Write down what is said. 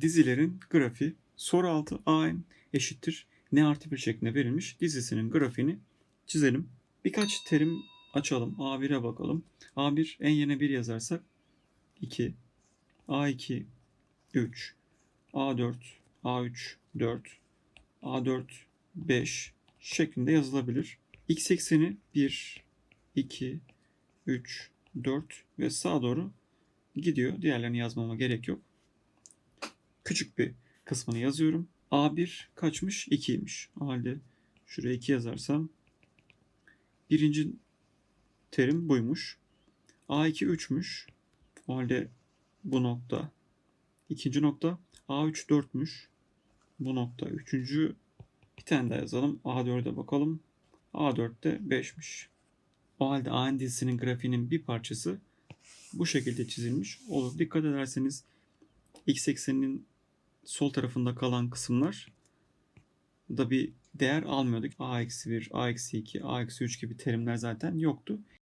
dizilerin grafiği soru altı a eşittir n artı 1 şeklinde verilmiş dizisinin grafiğini çizelim. Birkaç terim açalım. A1'e bakalım. A1 en yerine 1 yazarsak 2, A2 3, A4, A3 4, A4 5 şeklinde yazılabilir. X ekseni 1, 2, 3, 4 ve sağa doğru gidiyor. Diğerlerini yazmama gerek yok. Küçük bir kısmını yazıyorum. A1 kaçmış? 2'ymiş. O halde şuraya 2 yazarsam birinci terim buymuş. A2 3'müş. O halde bu nokta ikinci nokta. A3 4'müş. Bu nokta üçüncü. Bir tane daha yazalım. A4'e bakalım. A4 de 5'miş. O halde AN dizisinin grafiğinin bir parçası bu şekilde çizilmiş olur. Dikkat ederseniz x ekseninin sol tarafında kalan kısımlar da bir değer almıyorduk. a-1, a-2, a-3 gibi terimler zaten yoktu.